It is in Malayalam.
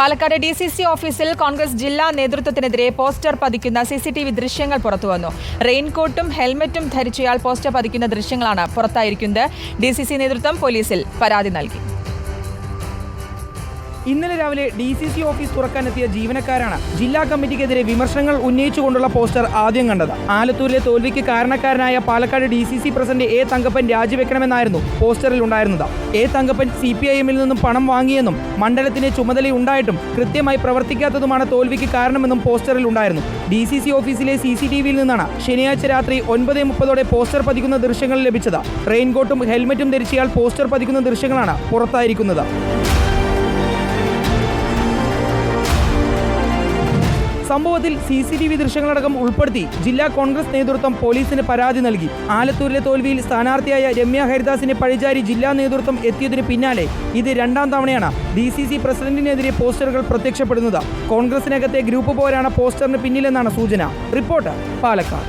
പാലക്കാട് ഡി സി സി ഓഫീസിൽ കോൺഗ്രസ് ജില്ലാ നേതൃത്വത്തിനെതിരെ പോസ്റ്റർ പതിക്കുന്ന സി സി ടി വി ദൃശ്യങ്ങൾ പുറത്തുവന്നു റെയിൻകോട്ടും ഹെൽമറ്റും ധരിച്ചയാൾ പോസ്റ്റർ പതിക്കുന്ന ദൃശ്യങ്ങളാണ് പുറത്തായിരിക്കുന്നത്. ഡി സി സി നേതൃത്വം പോലീസിൽ പരാതി നൽകി. ഇന്നലെ രാവിലെ ഡി സി സി ഓഫീസ് തുറക്കാനെത്തിയ ജീവനക്കാരാണ് ജില്ലാ കമ്മിറ്റിക്കെതിരെ വിമർശനങ്ങൾ ഉന്നയിച്ചുകൊണ്ടുള്ള പോസ്റ്റർ ആദ്യം കണ്ടത്. ആലത്തൂരിലെ തോൽവിക്ക് കാരണക്കാരനായ Palakkad D C C president A Thankappan രാജിവെക്കണമെന്നായിരുന്നു പോസ്റ്ററിൽ ഉണ്ടായിരുന്നത്. A Thankappan C P I എമ്മിൽ നിന്നും പണം വാങ്ങിയെന്നും മണ്ഡലത്തിന് ചുമതലയുണ്ടായിട്ടും കൃത്യമായി പ്രവർത്തിക്കാത്തതുമാണ് തോൽവിക്ക് കാരണമെന്നും പോസ്റ്ററിൽ ഉണ്ടായിരുന്നു. ഡി സി സി ഓഫീസിലെ സി സി ടി വിയിൽ നിന്നാണ് ശനിയാഴ്ച രാത്രി ഒൻപത് മുപ്പതോടെ പോസ്റ്റർ പതിക്കുന്ന ദൃശ്യങ്ങൾ ലഭിച്ചത്. റെയിൻകോട്ടും ഹെൽമറ്റും ധരിച്ചയാൾ പോസ്റ്റർ പതിക്കുന്ന ദൃശ്യങ്ങളാണ് പുറത്തായിരിക്കുന്നത്. സംഭവത്തിൽ സി സി ടി വി ദൃശ്യങ്ങളടക്കം ഉൾപ്പെടുത്തി ജില്ലാ കോൺഗ്രസ് നേതൃത്വം പോലീസിന് പരാതി നൽകി. ആലത്തൂരിലെ തോൽവിയിൽ സ്ഥാനാർത്ഥിയായ രമ്യ ഹരിദാസിനെ പഴിചാരി ജില്ലാ നേതൃത്വം എത്തിയതിന് പിന്നാലെ ഇത് രണ്ടാം തവണയാണ് ഡി സി സി പ്രസിഡന്റിനെതിരെ പോസ്റ്ററുകൾ പ്രത്യക്ഷപ്പെടുന്നത്. കോൺഗ്രസിനകത്തെ ഗ്രൂപ്പ് പോരാണ് പോസ്റ്ററിന് പിന്നിലെന്നാണ് സൂചന. റിപ്പോർട്ട് പാലക്കാട്.